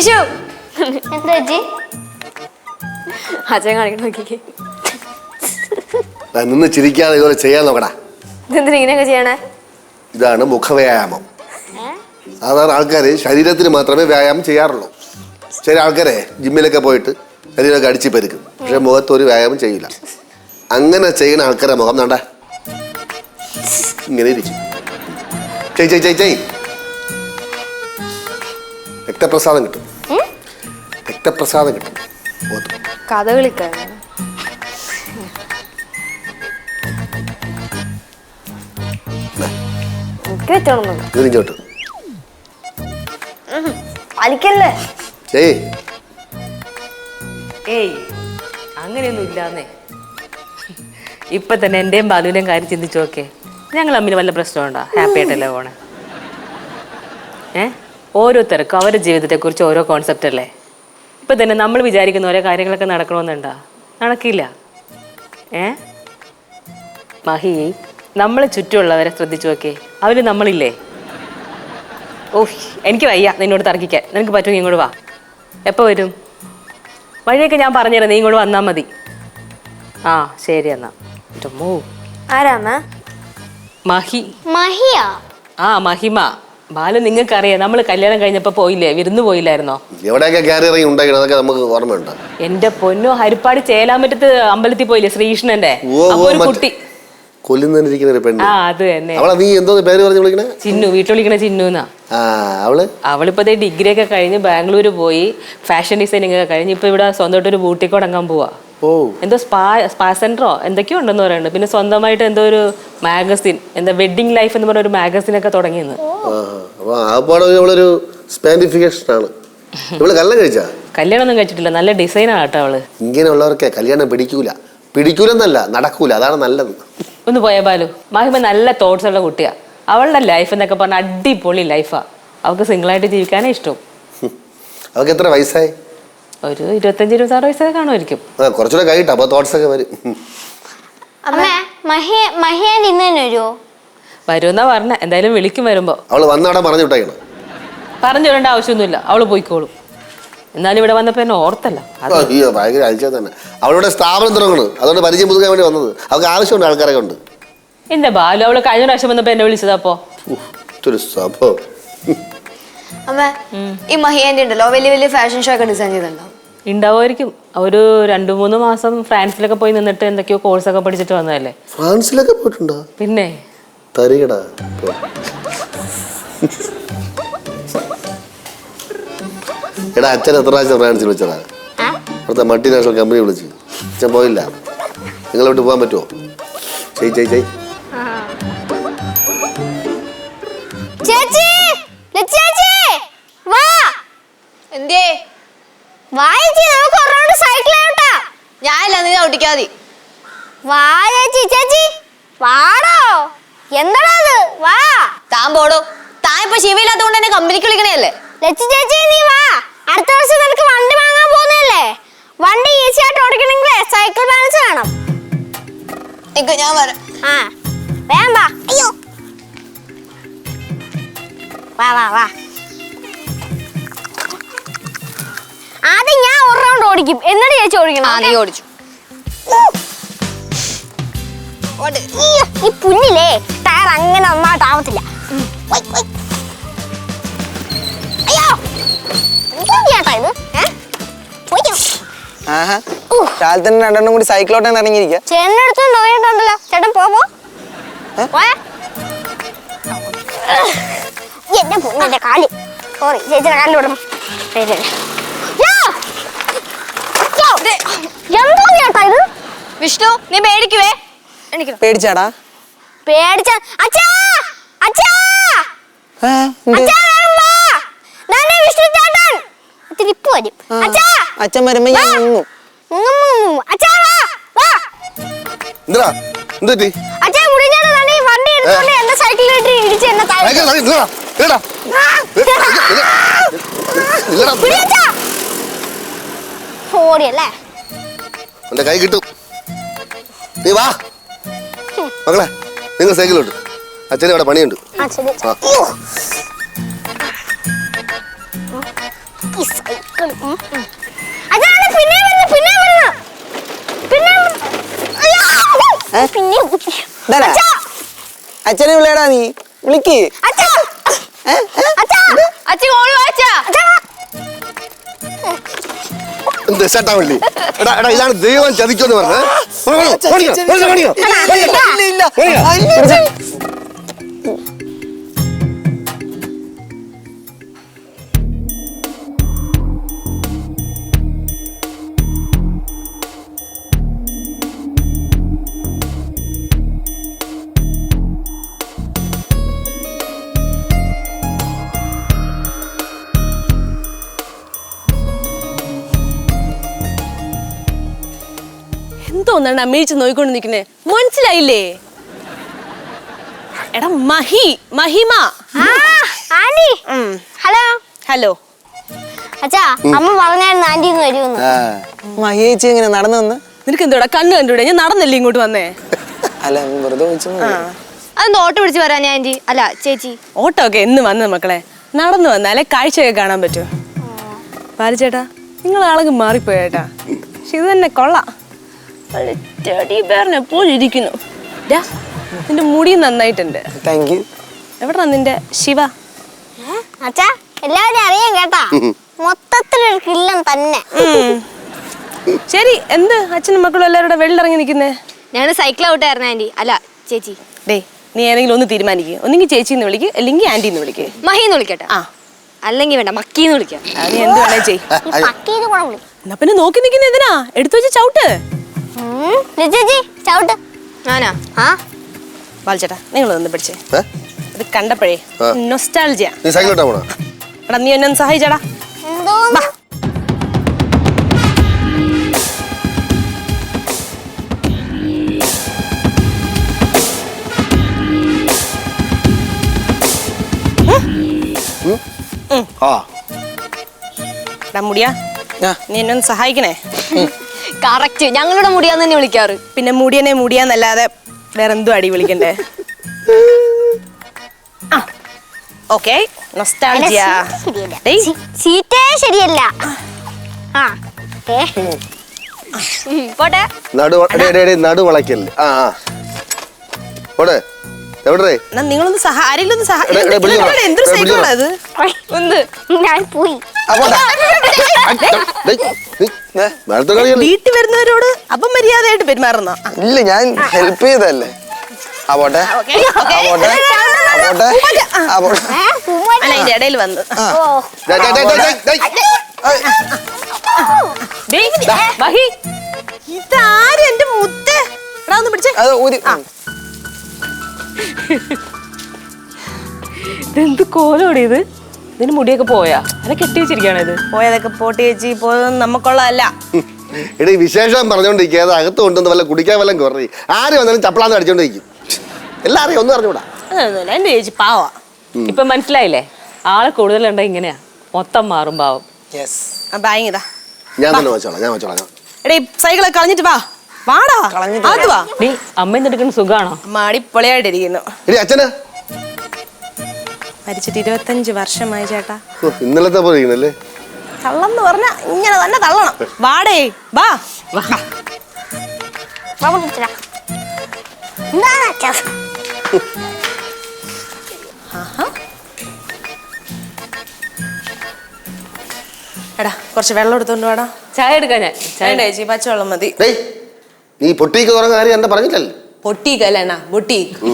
കേശു എന്താ ചേച്ചി? അച്ഛൻ കാണിക്കണം നോക്കിക്കേ. ദാ നിന്ന് ചിരിക്കാതെ ഇതുപോലെ ചെയ്യാൻ നോക്കടാ. ഇതെന്തിനാ ഇങ്ങനെയൊക്കെ ചെയ്യണേ? ഇതാണ് മുഖവ്യായാമം. സാധാരണ ആൾക്കാർ ശരീരത്തിന് മാത്രമേ വ്യായാമം ചെയ്യാറുള്ളൂ. ചില ആൾക്കാരെ ജിമ്മിലൊക്കെ പോയിട്ട് ശരീരമൊക്കെ അടിച്ച് പെരുക്കും. പക്ഷെ മുഖത്ത് ഒരു വ്യായാമം ചെയ്യില്ല. അങ്ങനെ ചെയ്യുന്ന ആൾക്കാരെ മുഖം വേണ്ട ഇങ്ങനെ ഇരിക്കും. ചെയ് ചെയ് ചെയ് ചെയ് രക്തപ്രസാദം കിട്ടും. രക്തപ്രസാദം കിട്ടും. എനിക്ക് വെച്ചോളൊന്നും വലിക്കല്ലേ? ചെയ് ഏയ് അങ്ങനെയൊന്നും ഇല്ലാന്നേ. ഇപ്പൊ തന്നെ എന്റെയും ബാലുവിന്റെയും കാര്യം ചിന്തിച്ചു നോക്കേ ഞങ്ങൾ തമ്മിൽ വല്ല പ്രശ്നമുണ്ടോ? ഹാപ്പി ആയിട്ടല്ലേ പോണേ? ഏ? ഓരോരുത്തർക്കും അവരുടെ ജീവിതത്തെ കുറിച്ച് ഓരോ കോൺസെപ്റ്റ് അല്ലേ? ഇപ്പൊ തന്നെ നമ്മൾ വിചാരിക്കുന്ന ഓരോ കാര്യങ്ങളൊക്കെ നടക്കണമെന്നുണ്ടോ? നടക്കില്ല. ഏ? മഹി നമ്മളെ ചുറ്റുമുള്ളവരെ ശ്രദ്ധിച്ചു നോക്കേ അവർ നമ്മളില്ലേ? ഓഹ് എനിക്ക് വയ്യ നിന്നോട് തർക്കിക്കാൻ. നിനക്ക് പറ്റുമെങ്കിൽ ഇങ്ങോട്ട് വാ. എപ്പോൾ വരും? വഴിയൊക്കെ ഞാൻ പറഞ്ഞുതരാം. നീ ഇങ്ങോട്ട് വന്നാൽ മതി. ആ ശരി എന്നാ. മഹി. മഹിയാ? ആ മഹിമ. ബാലു നിങ്ങൾക്കറിയാം നമ്മൾ കല്യാണം കഴിഞ്ഞപ്പോൾ പോയില്ലേ? വിരുന്ന് പോയില്ലായിരുന്നോ? എവിടെയൊക്കെ കയറി ഇറങ്ങി ഉണ്ടാക്കണം അതൊക്കെ നമുക്ക് ഓർമ്മയുണ്ട്. എന്റെ പൊന്നോ ഹരിപ്പാട് ചേലാമറ്റത്ത് അമ്പലത്തിൽ പോയില്ലേ ശ്രീകൃഷ്ണന്റെ? അപ്പൊ ഒരു കുട്ടി. കൊല്ലുന്നതിരിക്കുന്ന ഒരു പെണ്ണ്. ആ അത് തന്നെ. അവളെ നീ എന്തോ പേര് പറഞ്ഞു വിളിക്കണേ? ചിന്നു വീട്ടിൽ വിളിക്കണ ചിന്നു എന്നാ ആ അവൾ? അവളിപ്പോ ദേ ഡിഗ്രി ഒക്കെ കഴിഞ്ഞ് ബാംഗ്ലൂർ പോയി ഫാഷൻ ഡിസൈനിങ് ഒക്കെ കഴിഞ്ഞ് ഇപ്പൊ ഇവിടെ സ്വന്തമായിട്ട് ഒരു ബൂട്ടിക്ക് തുടങ്ങാൻ പോവാ. ഓ. എന്തോ സ്പാ സ്പാ സെന്ററോ എന്തൊക്കെയോ ഉണ്ടെന്ന് പറയുന്നുണ്ട്. പിന്നെ സ്വന്തമായിട്ട് എന്തോ ഒരു മാഗസിൻ എന്താ വെഡിങ് ലൈഫ് എന്ന് പറഞ്ഞ ഒരു മാഗസിൻ ഒക്കെ തുടങ്ങിയെന്ന് അപ്പൊ ആ പാടെ അവളൊരു സ്പാൻഡിഫിക്കേഷൻ ആണ് ഇവൾ കല്യാണം കഴിച്ചാ? കല്യാണം ഒന്നും കഴിച്ചിട്ടില്ല. നല്ല ഡിസൈനാണ് കേട്ടോ അവൾ. ഇങ്ങനെയുള്ളവർക്ക് കല്യാണം പിടിക്കൂല. പിടിക്കൂലെന്നല്ല നടക്കൂല അതാണ് നല്ലത്. ഒന്ന് പോയ ബാലു. മാഹിമ നല്ല തോട്ട്സ് ഉള്ള കുട്ടിയാ. അവളുടെ ലൈഫ് എന്നൊക്കെ പറഞ്ഞ അടിപൊളി ലൈഫാ അവൾക്ക് സിംഗിൾ ആയിട്ട് ജീവിക്കാനേ ഇഷ്ടം. അവൾക്ക് എത്ര വയസ്സായി? ഒരു ഇരുപത്തഞ്ച് ഇരുപത്താറ് വയസ്സൊക്കെ കാണുമായിരിക്കും. ആ കുറച്ചുകൂടെ കഴിയട്ടെ അപ്പോൾ തോട്ട്സ് ഒക്കെ വരും. അമ്മ മഹിയ മഹിയാൻ ഇന്ന് തന്നെ വരുമോ വരുമെന്നാ പറഞ്ഞ. എന്തായാലും വിളിക്കും വരുമ്പോ. അവൾ വന്നവിടെ പറഞ്ഞു വിട്ടേക്കണം. പറഞ്ഞു വിടേണ്ട ആവശ്യമൊന്നുമില്ല. അവൾ പോയിക്കോളും. എന്നാലും ഇവിടെ വന്നപ്പോ എന്നെ ഓർത്തല്ല. അത് അയ്യോ ഭയങ്കര അയച്ചാൽ തന്നെ. അവളുടെ സ്ഥാപനം തുടങ്ങണ് അതുകൊണ്ട് പരിചയം പുതുക്കാൻ വേണ്ടി വന്നത്. അവൾക്ക് ആവശ്യമുണ്ട് ആൾക്കാരൊക്കെ ഉണ്ട്. എന്താ ബാലു? അവൾ കഴിഞ്ഞ പ്രാവശ്യം വന്നപ്പോ എന്നെ വിളിച്ചതാ അപ്പോ? ഉഫ്, ഇതൊരു സംഭവം. അമ്മ ഈ മഹിയാന്റെ ഉണ്ടല്ലോ വലിയ വലിയ ഫാഷൻ ഷോ ഒക്കെ ഡിസൈൻ ചെയ്തിട്ടുണ്ടോ? ഉണ്ടാവുമായിരിക്കും. ഒരു രണ്ടു മൂന്ന് മാസം ഫ്രാൻസിലൊക്കെ പോയി നിന്നിട്ട് എന്തൊക്കെയോ കോഴ്സൊക്കെ പഠിച്ചിട്ട് വന്നതല്ലേ? ഫ്രാൻസിലൊക്കെ പോയിട്ടുണ്ടോ? പിന്നെ? തരികടാ. എടാ അച്ഛൻ എത്ര പ്രാവശ്യം ഫ്രാൻസിൽ വെച്ചതാ അവിടുത്തെ മൾട്ടിനാഷണൽ കമ്പനി വിളിച്ച്. അച്ഛൻ പോയില്ല. നിങ്ങളോട്ട് വിട്ട് പോകാൻ പറ്റുമോ ചെയ് ചെയ് ചെയ്. ചേച്ചി! ചേച്ചി! വാ! എന്തേ വാ ചേച്ചി നമുക്ക് ഒരു റൗണ്ട് സൈക്കിൾ ആവട്ടാ. ഞാനില്ല നീ ഓടിക്കാതി വാ ചേച്ചി ചേച്ചി. വാടോ. എന്താടാ അത്? വാ. താൻ പോടോ. താൻ ഇപ്പൊ ശിവയില്ലാത്തോണ്ട് എന്നെ കമ്പനിക്ക് വിളിക്കണല്ലേ ലച്ചു ചേച്ചി നീ വാ. അടുത്ത വർഷം നിനക്ക് വണ്ടി വാങ്ങാൻ പോകുന്നതല്ലേ? വണ്ടി ഈസി ആയിട്ട് ഓടിക്കണമെങ്കിൽ സൈക്കിൾ ബാലൻസ് വേണം. ഞാൻ വരാം. ആ വേഗം വാ. അയ്യോ. വാ വാ വാ. ആദ്യം ഞാൻ ഒരു റൗണ്ട് ഓടിക്കും. എന്നിട്ട് ചേച്ചി ഓടിക്കണം ആ നീ? ഓടിച്ചു. ഈ പുല്ലില്ലേ? ടയർ അങ്ങനെ നന്നായിട്ട് ആവത്തില്ല. രാവിലെ രണ്ടെണ്ണം കൂടി സൈക്കിളോട്ടാണ് ഇറങ്ങിയിരിക്കുക. ചേട്ടന്റെ അടുത്ത് നോക്കിയിട്ടുണ്ടല്ലോ ചേട്ടൻ പോ പോ. ഏ? പോയെ. എന്റെ പൊന്നെ കാൽ. സോറി ചേച്ചിയുടെ കാലിൽ വിടണം! എന്താ ചേട്ടാ ഇത്? വിഷ്ണു നീ പേടിക്കുവേ. പേടിച്ചാടാ? പേടിച്ച അച്ഛാ! അച്ഛൻ വരുമ്പോ ഞാൻ എന്റെ കൈ കിട്ടും. നീ വാ. മകളെ നിങ്ങൾ സൈക്കിളോട്ട് അച്ഛന് ഇവിടെ പണിയുണ്ട്. ഈ സൈക്കിൾ അച്ഛനെ വിളിയടാ നീ. വിളിക്ക്. എടാ എടാ ഇതാണ് ദൈവം ചതിക്കുമെന്ന് പറഞ്ഞത്. എന്തോന്നാണ് അമ്മയിച്ച് നോയിക്കൊണ്ട് നിൽക്കുന്നേ? മനസ്സിലായില്ലേ? എടാ മഹി മഹിമ. ഹലോ. ഹലോ. അച്ഛാ അമ്മ പറഞ്ഞായിരുന്നു ആന്റി ഇന്ന് വരുമെന്ന്. ആ, മഹിയേച്ചി ഇങ്ങനെ നടന്നു വന്ന് നിനക്ക് എന്തോടാ കണ്ണ് കണ്ടുവിടെ ഞാൻ നടന്നല്ലേ ഇങ്ങോട്ട് വന്നേ? അല്ല വെറുതെ ഓട്ടോ പിടിച്ച് വരാൻ ഞാൻ ആന്റി. അല്ല ചേച്ചി. ഓട്ടോ ഒക്കെ എന്ന് വന്ന് മക്കളെ. നടന്നു വന്നാലേ കാഴ്ചയൊക്കെ കാണാൻ പറ്റൂ. പാലിച്ചേട്ടാ നിങ്ങൾ ആളൊക്കെ മാറിപ്പോയേട്ടാ. പക്ഷെ ഇത് തന്നെ കൊള്ളാം. ടെഡി ബെയറിനെ പോലെ ഇരിക്കുന്നു. നിന്റെ മുടി നന്നായിട്ടുണ്ട്. താങ്ക് യു എവിടാ നിന്റെ ശിവ? അച്ഛാ എല്ലാവരും അറിയാം കേട്ടാ. മൊത്തത്തിലൊരു കില്ലം തന്നെ. ശരി എന്ത്? അച്ഛനും മക്കളും എല്ലാവരും വെള്ളിറങ്ങി നിൽക്കുന്നേ? ഞങ്ങൾ സൈക്കിൾ ഔട്ടായിരുന്നു ആന്റി അല്ല ചേച്ചി. ഡേ നീ ഏതെങ്കിലും ഒന്ന് തീരുമാനിക്കുക ഒന്നെങ്കിൽ ചേച്ചി എന്ന് വിളിക്കുക അല്ലെങ്കിൽ ആന്റി എന്ന് മഹി എന്ന് വിളിക്കട്ടെ? ആ. അല്ലെങ്കിൽ വേണ്ട മക്കീന്ന് വിളിക്കാം. അത് നീ എന്ത് വേണേ ചെയ് ഈ പക്കീത് എന്നാ പിന്നെ നോക്കി നിൽക്കുന്ന എന്തിനാ? എടുത്തു വെച്ച് ചവിട്ട്. ചവിട്ട്. ഞാനാ? ആ. നിങ്ങൾ ഒന്ന് പിടിച്ചേ ഏ? ഇത് കണ്ടപ്പോഴേ ആ. നൊസ്റ്റാൾജിയ നീ സൈക്കിളോട്ടാ പോണോ? എടാ നീ എന്നെ ഒന്ന് സഹായിച്ചടാ. എന്തോ? ആ. എടാ മുടിയാ ആ. നീ എന്നെ ഒന്ന് സഹായിക്കണേ. കറക്റ്റ് ഞങ്ങളുടെ മുടിയാന്ന് തന്നെ വിളിക്കാറ്. പിന്നെ മുടിയനെ മുടിയാന്നല്ലാതെ വേറെ എന്തും അടി വിളിക്കണ്ടേ? ഓക്കെ സീറ്റേ ശരിയല്ല. ആ. പോട്ടെ. നടു എടേ, എടേ, എടേ, നടു ആ ആ. പോടെ എവിടെ നിങ്ങളൊന്ന് ആരെങ്കിലും എന്തൊരു സൈക്കിളാ ഇത് ഒന്ന് ഞാൻ പോയി. വീട്ടിൽ വരുന്നവരോട് അപ്പം മര്യാദയായിട്ട് പെരുമാറുന്നോ? ഇല്ല ഞാൻ ഹെൽപ്പ് ചെയ്തല്ലേ ആ പോട്ടെ. ആ പോട്ടെ. ആ പോട്ടെ. ആ പോട്ടെ. ഏ പൂമാരി അല്ല അതിന്റെ ഇടയിൽ വന്ന്. ഓ. ദേ, ദേ, ദേ, ദേ, ദേ, ദേ. ഡേയ്, മഹി ഇതാരും എന്റെ മുത്തേ? എടാ ഒന്ന് പിടിച്ചേ. ഇതെന്ത് കോലോടെ ഇത്? ഇതിന് മുടിയൊക്കെ പോയാ? അത് കെട്ടി വെച്ചിരിക്കുകയാണ് ഇത്? പോയതൊക്കെ പോട്ടി വെച്ച് പോയതൊന്നും നമുക്കുള്ളതല്ല. എടീ വിശേഷം പറഞ്ഞോണ്ടിരിക്കുക അത് അകത്ത് കൊണ്ടുവന്ന് വല്ല കുടിക്കാൻ വല്ല കുറേ. ആര് വന്നാലും ചപ്പളാന്ന് അടിച്ചോണ്ടിരിക്കും എല്ലാം അറിയാം ഒന്നും അറിഞ്ഞൂടാ അതൊന്നുമില്ല എന്റെ ചേച്ചി പാവാ. ഇപ്പൊ മനസ്സിലായില്ലേ? ആളെ കൂടുതലുണ്ട ഇങ്ങനെയാ. മൊത്തം മാറും പാവം. യെസ് ആ ഞാൻ തന്നെ വെച്ചോളാം ഞാൻ വെച്ചോളാം എടേ സൈക്കിളെ കളഞ്ഞിട്ട് വാ. വാടാ. അത് വാ. നീ അമ്മ എന്തെടുക്കുന്ന സുഖാണോ? മാടിപ്പൊളിയായിട്ടിരിക്കുന്നു എടി അച്ഛന്. മരിച്ചിട്ട് ഇരുപത്തഞ്ച് വർഷമായി ചേട്ടാ. ഓ, ഇന്നലത്തെ പോലെ ഇരിക്കുന്നല്ലേ? തള്ളന്ന് പറഞ്ഞ ഇങ്ങനെ തന്നെ തള്ളണം. വാടേ വാ. എന്താണ് അച്ഛാ? എടാ കുറച്ച് വെള്ളം എടുത്തോണ്ട് വാടാ. ചായ എടുക്കാൻ ഞാൻ. ചായ ചേച്ചി പച്ചവെള്ളം മതി. ഡേയ് നീ പൊട്ടിക്ക് തുടങ്ങുന്ന കാര്യം എന്താ പറഞ്ഞില്ലല്ലോ. പൊട്ടീക്ക് അല്ലേ ബൊട്ടീക്ക്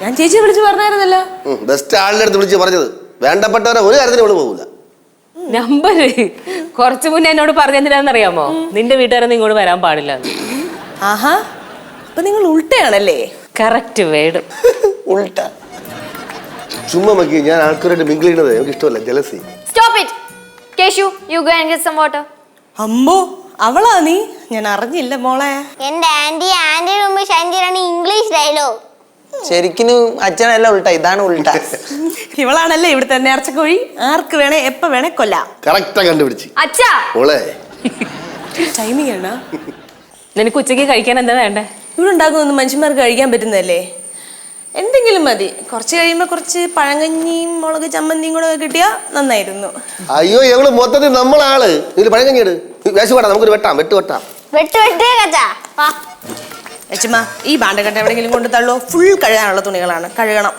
ഞാൻ ചേച്ചിയെ വിളിച്ച് പറഞ്ഞായിരുന്നല്ലോ. ബെസ്റ്റ് ആളിന്റെ അടുത്ത് വിളിച്ച് പറഞ്ഞത്. വേണ്ടപ്പെട്ടവരെ ഒരു കാര്യത്തിന് ഇവിടെ പോകില്ല നമ്പർ കുറച്ചു മുന്നേ എന്നോട് പറഞ്ഞെന്തിനാന്നറിയാമോ നിന്റെ വീട്ടുകാരൊന്നും ഇങ്ങോട്ട് വരാൻ പാടില്ല. ആഹാ അപ്പൊ നിങ്ങൾ ഉൾട്ടയാണല്ലേ? കറക്റ്റ് വേടും ഉൾട്ട. ചുമ്മാ മക്കി ഞാൻ ആൾക്കാരായിട്ട് മിങ്കിൾ ചെയ്യുന്നത് എനിക്ക് ഇഷ്ടമല്ല jealousy stop it Keshu you go and get some water അമ്പോ അവളാ നീ? ഞാൻ അറിഞ്ഞില്ല മോളെ. എന്റെ ആന്റി ആന്റിയുടെ മുമ്പ് ഷാൻജിറാണ് ഇംഗ്ലീഷ് ഡയലോഗ് ശരിക്കും അച്ഛനല്ല ഉൾട്ട ഇതാണ് ഉൾട്ട. ഇവളാണല്ലേ ഇവിടുത്തെ നേർച്ചക്കോഴി? ആർക്ക് വേണേ എപ്പ വേണേ കൊല്ലാം. കറക്റ്റാ കണ്ടുപിടിച്ച്. അച്ഛാ! ഓളെ ടൈമിംഗ് ആണ് നിനക്ക് ഉച്ചയ്ക്ക് കഴിക്കാൻ എന്താ വേണ്ടേ? ഇവിടെ ഉണ്ടാക്കുന്ന മനുഷ്യന്മാർക്ക് കഴിക്കാൻ പറ്റുന്നതല്ലേ? എന്തെങ്കിലും മതി. കുറച്ച് കഴിയുമ്പോ കുറച്ച് പഴങ്കഞ്ഞിയും മുളക് ചമ്മന്തിയും കൂടെ കിട്ടിയാ നന്നായിരുന്നു. അയ്യോ എവൾ മൊത്തത്തിൽ നമ്മളാൾ. ഇതിൽ പഴങ്കഞ്ഞിട് വേശ വേണം നമുക്കൊരു വെട്ടാം വെട്ട് വെട്ടാം. വെട്ട് വെട്ടേ കച്ചാ വാ. ലക്ഷ്മ ഈ ബാണ്ടക്കെട്ട് എവിടെയെങ്കിലും കൊണ്ട് തള്ളോ? ഫുൾ കഴുകാനുള്ള തുണികളാണ്. കഴുകണം.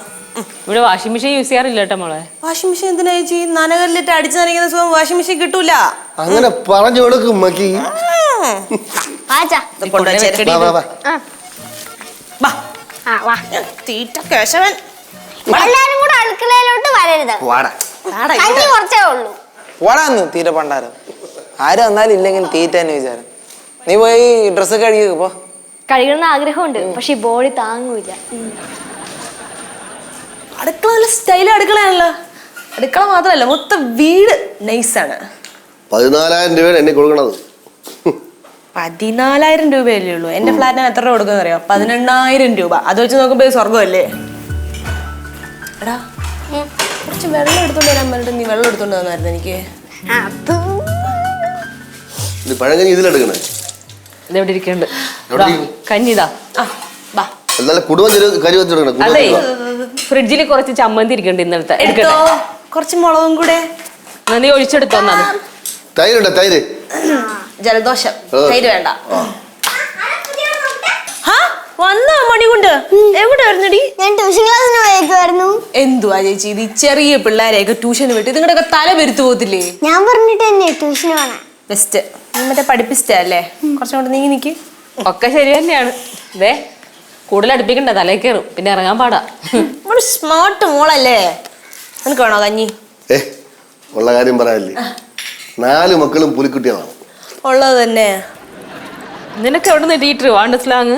ഇവിടെ വാഷിംഗ് മെഷീൻ യൂസ് ചെയ്യാറില്ല കേട്ടോ മോളെ. വാഷിംഗ് മെഷീൻ എന്തിനാ ചേച്ചി? നനകല്ലിട്ട് അടിച്ചു നനയ്ക്കുന്ന സുഖം വാഷിംഗ് മെഷീൻ കിട്ടൂല. അങ്ങനെ പറഞ്ഞു കൊടുക്കും മക്കി. തീറ്റ കേശവൻ. എല്ലാരും കൂടെ അടുക്കളയിലോട്ട് വരരുത്. വാടാ. കുറച്ചേ ഉള്ളൂ. തീരെ പണ്ടാരം. ആരും വന്നാലും ഇല്ലെങ്കിൽ തീറ്റ തന്നെ വിചാരം. നീ പോയി ഡ്രസ്സ് കഴുകി പോ. കഴിക്കണമെന്ന് ആഗ്രഹമുണ്ട് പക്ഷെ ഈ ബോഡി താങ്ങൂല. അടുക്കള നല്ല സ്റ്റൈൽ അടുക്കളയാണല്ലോ. അടുക്കള മാത്രമല്ല മൊത്തം വീട് നൈസാണ് പതിനാലായിരം രൂപയാണ് എന്നെ കൊടുക്കണത്. പതിനാലായിരം രൂപയല്ലേ ഉള്ളൂ. എന്റെ ഫ്ലാറ്റിന് എത്ര രൂപ കൊടുക്കുന്ന അറിയോ പതിനെണ്ണായിരം രൂപ. അത് വെച്ച് നോക്കുമ്പോ ഇത് സ്വർഗമല്ലേ എടാ കുറച്ച് വെള്ളം എടുത്തോണ്ട് വരാൻ പറഞ്ഞിട്ട് നീ വെള്ളം എടുത്തോണ്ട് വന്നായിരുന്നു എനിക്ക്? അത് ഇത് പഴങ്കഞ്ഞി ഇതിലെടുക്കണേ ഇതെവിടെ ഇരിക്കുന്നുണ്ട്? കഞ്ഞിതാ കുടുംബം കരി വെച്ചെടുക്കണം അതെ. ഫ്രിഡ്ജിൽ കുറച്ച് ചമ്മന്തി ഇരിക്കണ്ട് ഇന്നലത്തെ. എടുത്തോ. കുറച്ച് മുളകും കൂടെ. നന്ദി ഒഴിച്ചെടുത്തോ തൈര് തൈരുണ്ട് തൈര്? ജലദോഷം. തൈര് വേണ്ട. വന്നോ മണികൊണ്ട്. ഞാൻ ട്യൂഷൻ ക്ലാസ്സിന് പോയേക്കുമായിരുന്നു എന്തുവാ ചേച്ചി? ഇത് ഈ ചെറിയ പിള്ളേരെയൊക്കെ ട്യൂഷന് വിട്ട് നിങ്ങളുടെ തല വരുത്തു പോകത്തില്ലേ? ഞാൻ പറഞ്ഞിട്ട് തന്നെ ട്യൂഷന് പോണേ. ബെസ്റ്റ് നീ മറ്റേ പഠിപ്പിച്ചിട്ടല്ലേ കുറച്ചും കൂടെ നീങ്ങി നിക്ക്. ഒക്കെ ശരി തന്നെയാണ്. ദേ കൂടുതൽ അടുപ്പിക്കണ്ട തലേ കയറും. പിന്നെ ഇറങ്ങാൻ പാടാ. നമ്മൾ സ്മാർട്ട് മോളല്ലേ? നിനക്ക് വേണോ കഞ്ഞി? ഏ ഉള്ള കാര്യം പറയാല്ലേ നാല് മക്കളും പുലിക്കുട്ടികളാണ്. ഉള്ളത് തന്നെ. നിനക്ക് എവിടെ നിന്ന് ടീച്ചർ വാണ്ട സ്ലാങ്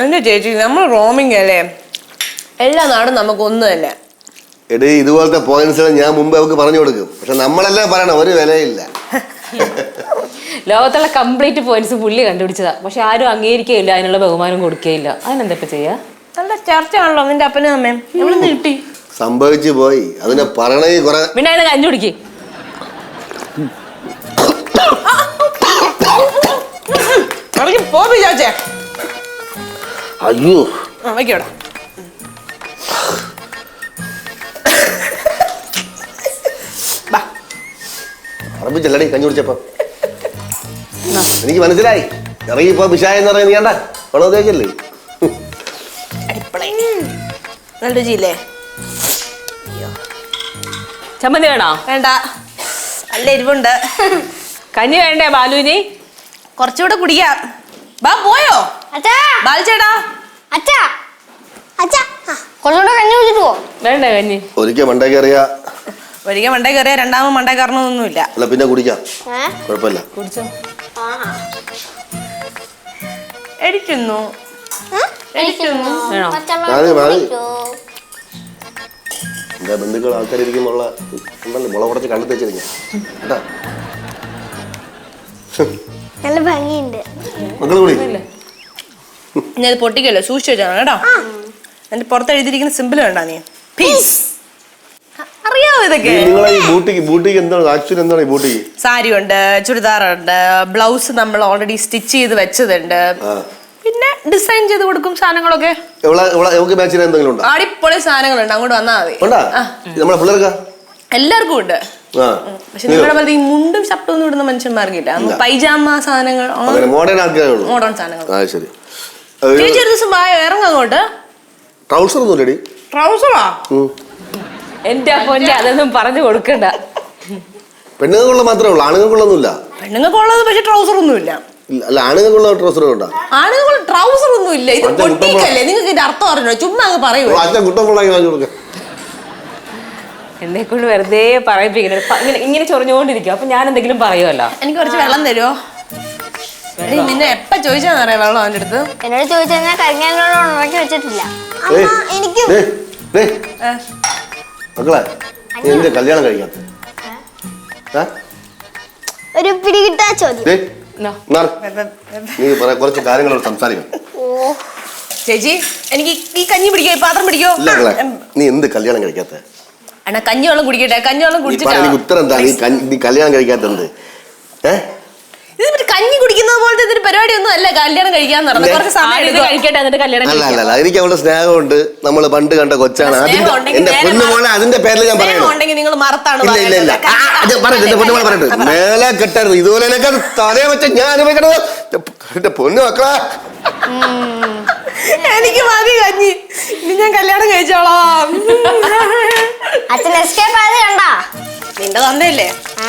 എന്റെ ചേച്ചി നമ്മൾ റോമിംഗ് അല്ലേ? എല്ലാ നാടും നമുക്ക് ഒന്നും തന്നെ എടീ ഇതുപോലത്തെ പോയിന്റ്സ് ഞാൻ മുമ്പ് അവർക്ക് പറഞ്ഞു കൊടുക്കും. പക്ഷെ നമ്മളെല്ലാം പറയണം ഒരു വിലയില്ല. ലോകത്തുള്ള കംപ്ലീറ്റ് പോയിന്റ്സ് പുള്ളി കണ്ടുപിടിച്ചതാ. പക്ഷെ ആരും അംഗീകരിക്കുകയില്ല അതിനുള്ള ബഹുമാനം കൊടുക്കുകയില്ല. അതിനെന്താ ഇപ്പൊ ചെയ്യാ? നല്ല ചർച്ചയാണല്ലോ നിന്റെ അപ്പനും അമ്മയും. നമ്മൾ നീട്ടി. കിട്ടി സംഭവിച്ചു പോയി. അതിനെ പറയണേ കുറെ പിന്നെ അതിനെ കഞ്ഞു കുടിക്ക്. ഇറങ്ങി പോ വിചാരിച്ചേ അയ്യോ. വയ്ക്കോടാ പറമ്പിച്ചല്ലടി കഞ്ഞി കുടിച്ചപ്പോ. എനിക്ക് മനസ്സിലായി. ഇറങ്ങിപ്പോ ബിഷായ എന്ന് പറയുന്നത് നീണ്ട വെള്ളം ഉപയോഗിക്കല്ലേ നല്ല രുചിയില്ലേ? ചമ്മന്തി വേണോ? വേണ്ട. നല്ല എരിവുണ്ട്. കഞ്ഞി വേണ്ടേ ബാലുവിനി? കുറച്ചുകൂടെ കുടിക്കാം ബാ പോയോ? അച്ചാ ബാലിച്ചേടാ അച്ഛാ. അച്ഛാ. കുറച്ചുകൂടെ കഞ്ഞി കുടിച്ചിട്ട് പോ. വേണ്ടേ കഞ്ഞി? ഒരിക്കൽ അറിയാ. ഒരിക്കൽ മണ്ടേ കയറിയ രണ്ടാമത് മണ്ടേ കയറണമെന്നൊന്നുമില്ല അല്ല പിന്നെ കുടിക്കാം. കുഴപ്പമില്ല. കുടിച്ചോ? എടിക്കുന്നു. എടിക്കുന്നു. വേണോ? എന്റെ ബന്ധുക്കൾ ആൾക്കാർ ഇരിക്കുമ്പോള്ള ഉണ്ടല്ലോ മുളക് കുറച്ച് കണ്ടു തേച്ചിരിക്കാം കേട്ടാ? നല്ല ഭംഗിയുണ്ട്. മക്കൾ കൂടി. ഞാൻ പൊട്ടിക്കല്ലോ സൂക്ഷിച്ചു വെച്ചാണ് കേട്ടോ? എന്റെ പുറത്ത് എഴുതിയിരിക്കുന്ന സിമ്പിൾ വേണ്ട നീ. പീസ് അറിയാവോ ഇതൊക്കെ? നിങ്ങളെ ഈ ബൂട്ടിക്ക് ബൂട്ടിക്ക് എന്താണ് ആക്ച്വലി എന്താണ് ഈ ബൂട്ടിക്ക്? സാരി ഉണ്ട് ചുരിദാറുണ്ട് ബ്ലൗസ് നമ്മൾ ഓൾറെഡി സ്റ്റിച്ച് ചെയ്ത് വെച്ചതുണ്ട്. പിന്നെ ഡിസൈൻ ചെയ്ത് കൊടുക്കും സാധനങ്ങളൊക്കെ. എന്തെങ്കിലും ഉണ്ടോ? അടിപൊളി സാധനങ്ങളുണ്ട് അങ്ങോട്ട് വന്നാൽ മതി. ഉണ്ടാ? നമ്മളെ പിള്ളേർക്കാ? എല്ലാവർക്കും ഉണ്ട്. പക്ഷെ നിങ്ങളുടെ പോലത്തെ ഈ മുണ്ടും ഷർട്ടും ഒന്നും ഇടുന്ന മനുഷ്യന്മാർക്കില്ല. പൈജാമ സാധനങ്ങൾ മോഡേൺ മോഡേൺ സാധനങ്ങൾ. ശരി. ചേച്ചി ഒരു ദിവസം ഇറങ്ങും അങ്ങോട്ട്. ട്രൗസർ ട്രൗസറാ എന്റെ അപ്പൊന്റെ അതൊന്നും പറഞ്ഞു കൊടുക്കണ്ട. പെണ്ണുങ്ങൾക്കുള്ള മാത്രമേ ഉള്ളൂ ആണുങ്ങൾക്കുള്ളൊന്നുമില്ല. പെണ്ണുങ്ങൾക്കുള്ളത് പക്ഷെ ട്രൗസർ ഒന്നുമില്ല ഇല്ല, അല്ല ആണുങ്ങൾക്കുള്ള ട്രൗസർ ഉണ്ടോ ആണുങ്ങൾ ട്രൗസർ ഒന്നും ഇല്ല. ഇത് പൊട്ടിക്കല്ലേ? നിങ്ങൾക്ക് ഇതിന്റെ അർത്ഥം അറിഞ്ഞോ ചുമ്മാ അങ്ങ് പറയൂ. അച്ഛൻ കുട്ടം പിള്ളേക്ക് വാങ്ങി കൊടുക്കാം. എന്നെ കൊണ്ട് വെറുതെ പറയിപ്പിക്കുന്നത് ഇങ്ങനെ ഇങ്ങനെ ചൊറിഞ്ഞുകൊണ്ടിരിക്കും അപ്പൊ ഞാൻ എന്തെങ്കിലും പറയുമല്ലോ എനിക്ക് കുറച്ച് വെള്ളം തരുമോ നിന്നെ എപ്പ ചോദിച്ചാന്നറിയാം വെള്ളം അവന്റെ അടുത്ത്? എന്നോട് ചോദിച്ചാൽ കഴിഞ്ഞാൽ കരിങ്ങാനോട് ഉണക്കി വെച്ചിട്ടില്ല. അമ്മ എനിക്ക് മക്കളെ നീ എന്ത് കല്യാണം കഴിക്കാത്ത? ഒരു പിടികിട്ടാ ചോദ്യം. നീ പറയാ കുറച്ച് കാര്യങ്ങളോട് സംസാരിക്കണം. ചേച്ചി എനിക്ക് ഈ കഞ്ഞി പിടിക്കോ ഈ പാത്രം പിടിക്കോ? നീ എന്ത് കല്യാണം കഴിക്കാത്ത? അണ്ണാ കഞ്ഞി വെള്ളം കുടിക്കട്ടെ കഞ്ഞി വെള്ളം നീ പറ കുടിച്ചിട്ടാ ഉത്തരം എന്താ നീ കല്യാണം കഴിക്കാത്ത എന്ത്? ഏ? ഇത് മറ്റേ കഞ്ഞി കുടിക്കുന്നത് പോലത്തെ ഇതൊരു പരിപാടി ഒന്നും അല്ല. കല്യാണം കഴിക്കാൻ നടന്നത്. കുറച്ച് സമയം ഇത് കഴിക്കട്ടെ എന്നിട്ട് കല്യാണം അല്ല അല്ല കഴിക്കാം. അല്ല എനിക്ക് അവളുടെ സ്നേഹമുണ്ട്. നമ്മൾ പണ്ട് കണ്ട കൊച്ചാണ്. സ്നേഹം അതിന്റെ ഉണ്ടെങ്കിൽ എന്റെ നേരെ പൊന്നു മറ- അതിന്റെ പേരിൽ ഞാൻ സ്നേഹം പറയുന്നു ഉണ്ടെങ്കിൽ നിങ്ങൾ മറത്താണ് ഇല്ല ഇല്ല ഇല്ല. ആ, അത് പറയട്ടെ എന്റെ പൊന്നു പറയട്ടെ. മേലെ കെട്ടരുത് ഇതുപോലെ അത് തലയെ വെച്ച ഞാൻ അനുഭവിക്കണത് എന്റെ പൊന്നു മക്കളെ എനിക്ക് മതി കഞ്ഞി. ഇനി ഞാൻ കല്യാണം കഴിച്ചോളാം. അച്ഛൻ എസ്കേപ്പ് ആയത് കണ്ടാ? നിന്റെ തന്തയല്ലേ? ആ?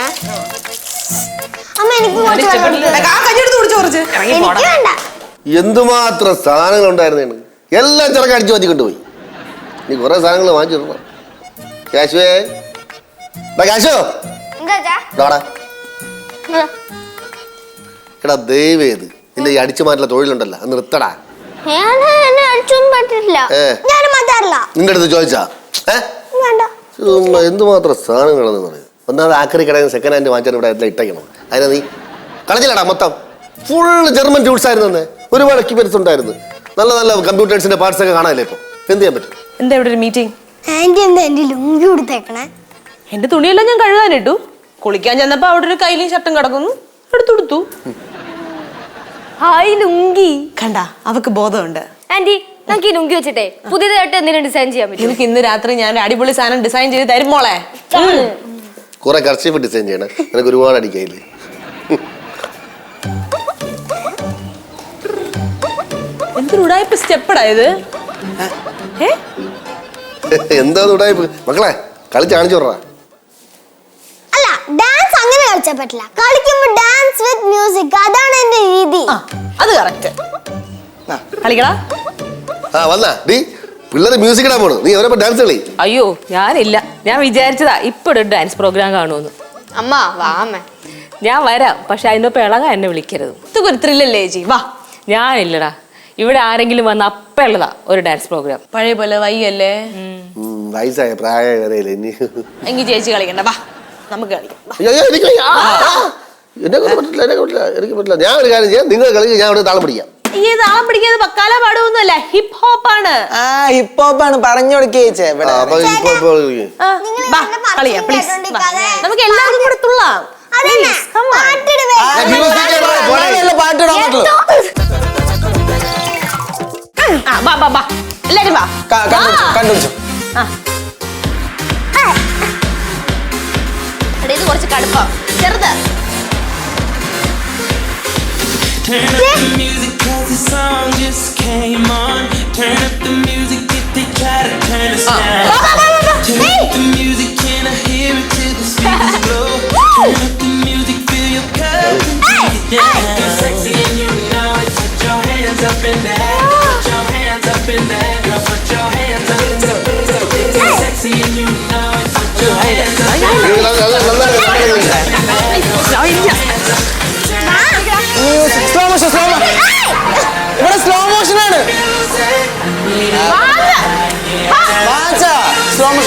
അമ്മ എനിക്ക് കുറച്ച് വെള്ളം എടുത്ത് ആ കുടിച്ചു കുറച്ച്. എനിക്ക് വേണ്ട. എന്തുമാത്രം സാധനങ്ങൾ ഉണ്ടായിരുന്നു എല്ലാം ചെറുക്ക അടിച്ചു മാറ്റി കൊണ്ടുപോയി. നീ കുറെ സാധനങ്ങൾ വാങ്ങിച്ചിരുന്നു കാശുവേ. ഡാ കാശോ. എന്താ അച്ഛാ? ഡാടാ ഇതാ. എടാ ദയവേത് നിന്റെ ഈ അടിച്ചു മാറ്റുള്ള തൊഴിലുണ്ടല്ലോ. അത് നിർത്തടാ. ഞാൻ എന്നെ അടിച്ചൊന്നും പറ്റില്ല ഏ. ഞാൻ മാറ്റാറില്ല നിന്റെ അടുത്ത് ചോദിച്ചാ? ഏ? വേണ്ട. ചുമ്മാ എന്തുമാത്രം സാധനങ്ങളെന്ന് പറയും. ഒന്നാമത് ആക്രി കടയിൽ സെക്കൻഡ് ഹാൻഡ് വാങ്ങിച്ചാൽ ഇവിടെ എല്ലാം ഇട്ടേക്കണം. അതിനെ നീ കളഞ്ഞില്ലടാ മൊത്തം. ഫുൾ ജർമ്മൻ ടൂൾസ് ആയിരുന്നു അന്ന്. ഒരുപാട് എക്യുപ്മെന്റ്സ് ഉണ്ടായിരുന്നു. നല്ല നല്ല കമ്പ്യൂട്ടേഴ്സിന്റെ പാർട്സ് ഒക്കെ കാണാനില്ലേ ഇപ്പൊ? എന്ത് ചെയ്യാൻ പറ്റും? എന്താ ഇവിടെ ഒരു മീറ്റിംഗ് ആന്റി എന്താ എന്റെ ലുങ്കി കൊടുത്തേക്കണേ എന്റെ തുണിയെല്ലാം ഞാൻ കഴുകാനിട്ടു കുളിക്കാൻ ചെന്നപ്പോ അവിടെ ഒരു കയ്യിലും ഷർട്ടും കിടക്കുന്നു. എടുത്തുകൊടുത്തു ഹായ് ലുങ്കി. കണ്ട അവക്ക് ബോധമുണ്ട്. ആന്റി നമുക്ക് ഈ ലുങ്കി വെച്ചിട്ടേ പുതിയതായിട്ട് എന്തെങ്കിലും ഡിസൈൻ ചെയ്യാൻ പറ്റും എനിക്ക് ഇന്ന് രാത്രി ഞാൻ അടിപൊളി സാധനം ഡിസൈൻ ചെയ്ത് തരും മോളെ. കുറെ കർച്ചീഫ് ഡിസൈൻ ചെയ്യണം. എനിക്ക് ഒരുപാട് അടിക്കായില്ലേ എന്തൊരു ഉടായ്പ സ്റ്റെപ്പടാ ഇത്? ഏ എന്താ ഉടായ്പ? മക്കളെ കളിച്ച് കാണിച്ചു വിടറാ അല്ല ഡാൻസ് അങ്ങനെ കളിച്ചാൽ പറ്റില്ല. കളിക്കുമ്പോ ഡാൻസ് വിത്ത് മ്യൂസിക് അതാണ് എന്റെ രീതി. ആ അത് കറക്റ്റ് കളിക്കടാ. ആ വന്നാ. ഡീ. പിള്ളേർ മ്യൂസിക് ഇടാൻ പോണു. നീ അവരപ്പോ ഡാൻസ് കളി. അയ്യോ ഞാനില്ല. ഞാൻ വിചാരിച്ചതാ ഇപ്പൊ ഒരു ഡാൻസ് പ്രോഗ്രാം കാണുമെന്ന്. അമ്മ വാ അമ്മ. ഞാൻ വരാം. പക്ഷെ അതിന്റെ പിളക എന്നെ വിളിക്കരുത്. ഇതൊക്കെ ഒരു ത്രില്ലല്ലേ ചേച്ചി? വാ. ഞാനില്ലടാ. ഇവിടെ ആരെങ്കിലും വന്ന അപ്പുള്ളതാ ഒരു ഡാൻസ് പ്രോഗ്രാം പഴയ പോലെ വയ്യല്ലേ? വയസ്സായ പ്രായ വരെയില്ല നീ എങ്കിൽ ചേച്ചി കളിക്കണ്ട. വാ നമുക്ക് കളിക്കാം. വാ. അയ്യോ, അയ്യോ, എനിക്ക് വയ്യ. ആ, ആ. എന്നെ കൊണ്ട് പറ്റില്ല എന്നെ കൊണ്ട് പറ്റില്ല എനിക്ക് പറ്റില്ല. ഞാൻ ഒരു കാര്യം ചെയ്യാം. നിങ്ങൾ കളിക്കുക ഞാൻ അവിടെ താളം പിടിക്കാം. ഈ താളം പിടിക്കുന്നത് പക്കാല പാടുവൊന്നുമല്ല ഹിപ് ഹോപ്പ് ആണ്. ആ ഹിപ്പ് ഹോപ്പ് ആണ്. പറഞ്ഞു കൊടുക്കേച്ചേ ഇവിടെ കളിയാം പ്ലീസ് നമുക്ക് എല്ലാവർക്കും കൂടെ തുള്ളാം. പാട്ടിടാൻ പറ്റുള്ളൂ? വാ വാ വാ. എല്ലാരും വാ. ക- കണ്ടുപിടിച്ചോ, ഇത് കുറച്ച് കടുപ്പം. ചെറുത്. The music cause the song just came on. Turn up the music if they try to turn us down. Turn up the music, can I hear it till the speakers blow? Turn up the music, fill your cup and take it down. You're sexy and you know it. Put your hands up in there. Put your hands up in there. Girl, put your hands up in there. You're sexy and you know it. Put your hands up in there.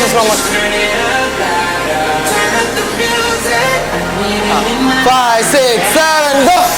you so much. Five, six, seven, go!